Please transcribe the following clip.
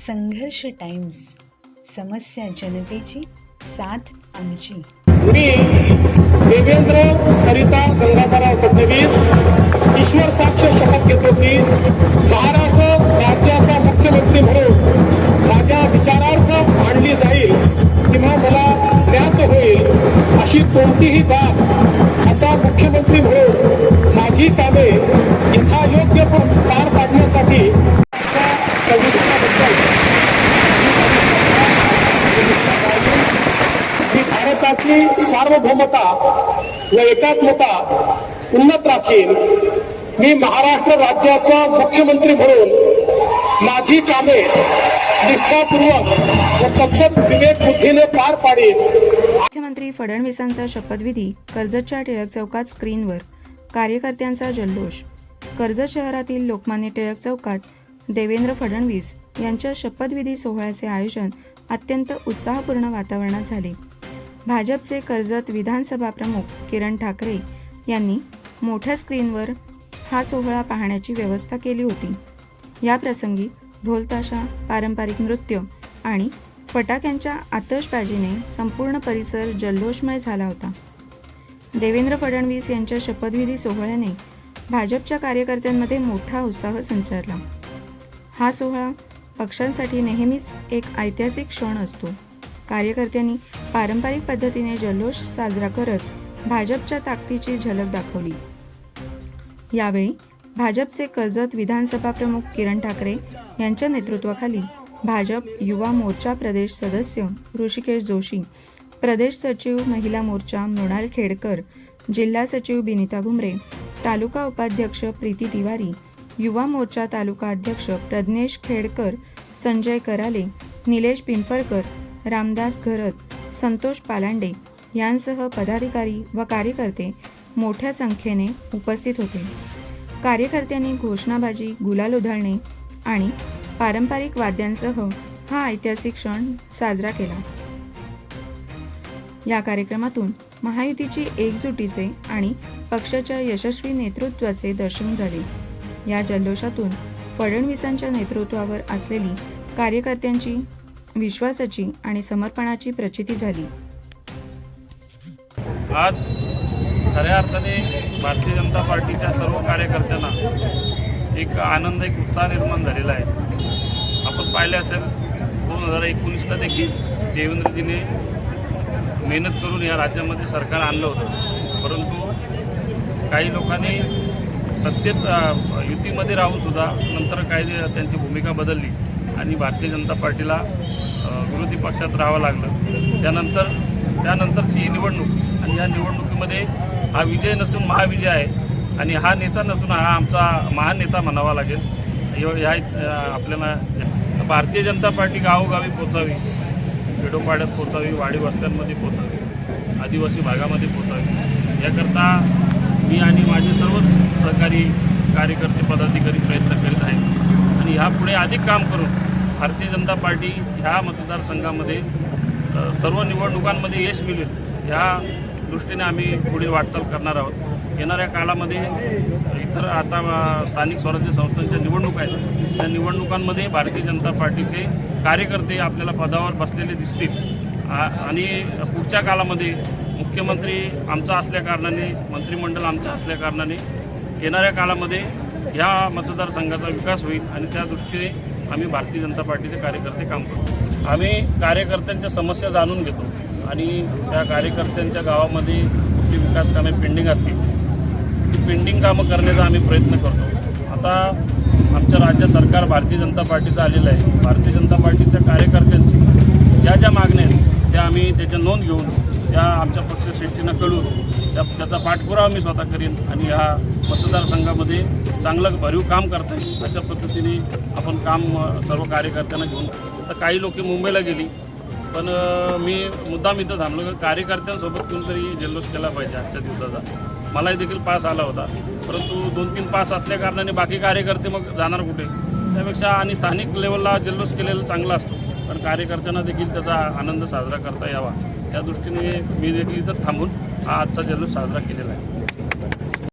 संघर्ष टाइम्स समस्या जनतेची साथ आमची. मी देवेंद्र सरिता गंगाधरराव फडणवीस ईश्वर साक्ष शपथ घेतो की महाराष्ट्र राज्याचा मुख्यमंत्री म्हणून माझ्या विचारार्थ मांडली जाईल किंवा मला ज्ञात होईल अशी कोणतीही बाब असा मुख्यमंत्री म्हणून माझी कामे यथायोग्य पार पाडण्यास त्या संविधानाबद्दल मी भारताची सार्वभौमता व एकात्मता उन्नत राखीन मी महाराष्ट्र राज्याचा मुख्यमंत्री म्हणून माझी कामे निष्ठापूर्वक व सतत विवेक बुद्धीने पार पाडीन. मुख्यमंत्री फडणवीसांचा शपथविधी कर्जतच्या टिळक चौकात स्क्रीनवर. कार्यकर्त्यांचा जल्लोष. कर्जत शहरातील लोकमान्य टिळक चौकात देवेंद्र फडणवीस यांच्या शपथविधी सोहळ्याचे आयोजन अत्यंत उत्साहपूर्ण वातावरणात झाले. भाजपचे कर्जत विधानसभा प्रमुख किरण ठाकरे यांनी मोठ्या स्क्रीनवर हा सोहळा पाहण्याची व्यवस्था केली होती. या प्रसंगी ढोलताशा पारंपरिक नृत्य आणि फटाक्यांच्या आतषबाजीने संपूर्ण परिसर जल्लोषमय झाला होता. देवेंद्र फडणवीस यांच्या शपथविधी सोहळ्याने भाजपच्या कार्यकर्त्यांमध्ये मोठा उत्साह संचारला. हा सोहळा पक्षांसाठी नेहमीच एक ऐतिहासिक क्षण असतो. कार्यकर्त्यांनी पारंपरिक पद्धतीने जल्लोष साजरा करत भाजपच्या ताकदीची झलक दाखवली. यावेळी भाजपचे कर्जत विधानसभा प्रमुख किरण ठाकरे यांच्या नेतृत्वाखाली भाजप युवा मोर्चा प्रदेश सदस्य ऋषिकेश जोशी प्रदेश सचिव महिला मोर्चा मृणाल खेडकर जिल्हा सचिव बिनिता घुमरे तालुका उपाध्यक्ष प्रीती तिवारी युवा मोर्चा तालुका अध्यक्ष प्रज्ञेश खेडकर संजय कराले निलेश पिंपरकर रामदास घरत संतोष पालांडे यांसह पदाधिकारी व कार्यकर्ते मोठ्या संख्येने उपस्थित होते. कार्यकर्त्यांनी घोषणाबाजी गुलाल उधळणे आणि पारंपरिक वाद्यांसह हा ऐतिहासिक क्षण साजरा केला. या कार्यक्रमातून महायुतीची एकजुटीचे आणि पक्षाच्या यशस्वी नेतृत्वाचे दर्शन झाले. या जल्लोषातून फडणवीसांच्या नेतृत्वावर असलेली कार्यकर्त्यांची विश्वासाची आणि समर्पणाची प्रचिती झाली. आज खऱ्या अर्थाने भारतीय जनता पार्टीच्या सर्व कार्यकर्त्यांना एक आनंद एक उत्साह निर्माण झालेला आहे. आपण पाहिले असेल दोन हजार एकोणीसला देखील देवेंद्रजीने मेहनत करून या राज्यामध्ये सरकार आणलं होतं. परंतु काही लोकांनी सत्तेत युतीमध्ये राहूनसुद्धा नंतर काही त्यांची भूमिका बदलली आणि भारतीय जनता पार्टीला विरोधी पक्षात राहावं लागलं. त्यानंतर त्यानंतरची ही निवडणूक आणि या निवडणुकीमध्ये हा विजय नसून महाविजय आहे आणि हा नेता नसून हा आमचा महान नेता म्हणावा लागेल. या आपल्याला भारतीय जनता पार्टी गावोगावी पोचावी खेडोपाड्यात पोचावी वाडी वस्त्यांमध्ये पोचावी आदिवासी भागामध्ये पोचावी याकरता मी आणि माझे सर्वच सहकारी कार्यकर्ते पदाधिकारी प्रयत्न करीत आहेत. आणि ह्यापुढे अधिक काम करून भारतीय जनता पार्टी ह्या मतदारसंघामध्ये सर्व निवडणुकांमध्ये यश मिळेल ह्या दृष्टीने आम्ही पुढे वाटचाल करणार आहोत. येणाऱ्या काळामध्ये इतर आता स्थानिक स्वराज्य संस्थांच्या निवडणुका आहेत त्या निवडणुकांमध्ये भारतीय जनता पार्टीचे कार्यकर्ते आपल्याला पदावर बसलेले दिसतील. आ- आणि पुढच्या काळामध्ये मुख्यमंत्री आमचा असल्याकारणाने मंत्रिमंडळ आमचं असल्याकारणाने येणाऱ्या काळामध्ये ह्या मतदारसंघाचा विकास होईल आणि त्या दृष्टीने आम्ही भारतीय जनता पार्टीचे कार्यकर्ते काम करतो. आम्ही कार्यकर्त्यांच्या समस्या जाणून घेतो आणि त्या कार्यकर्त्यांच्या गावामध्ये कुठली विकास कामे पेंडिंग असतील ती पेंडिंग कामं करण्याचा आम्ही प्रयत्न करतो. आता आमच्या राज्य सरकार भारतीय जनता पार्टीचं आलेलं आहे. भारतीय जनता पार्टीच्या कार्यकर्त्यांची ज्या ज्या मागण्या आहेत त्या आम्ही त्याच्या नोंद घेऊन त्या आमच्या पक्षश्रेष्ठीनं कळून त्या त्याचा पाठपुरावा मी स्वतः करीन आणि ह्या मतदारसंघामध्ये चांगलं भरीव काम करता येईल अशा पद्धतीने आपण काम सर्व कार्यकर्त्यांना घेऊन तर काही लोक मुंबईला गेली पण मी मुद्दाम इथं थांबलो की कार्यकर्त्यांसोबत कोणतरी जल्लोष केला पाहिजे आजच्या दिवसाचा. मलाही देखील पास आला होता परंतु दोन तीन पास असल्याकारणाने बाकी कार्यकर्ते मग जाणार कुठे? त्यापेक्षा आणि स्थानिक लेवलला जल्लोष केलेला चांगला असतो पण कार्यकर्त्यांना देखील त्याचा आनंद साजरा करता यावा. या दृष्टीने मी देखील इथं थांबून हा आजचा जल्लोष साजरा केलेला आहे.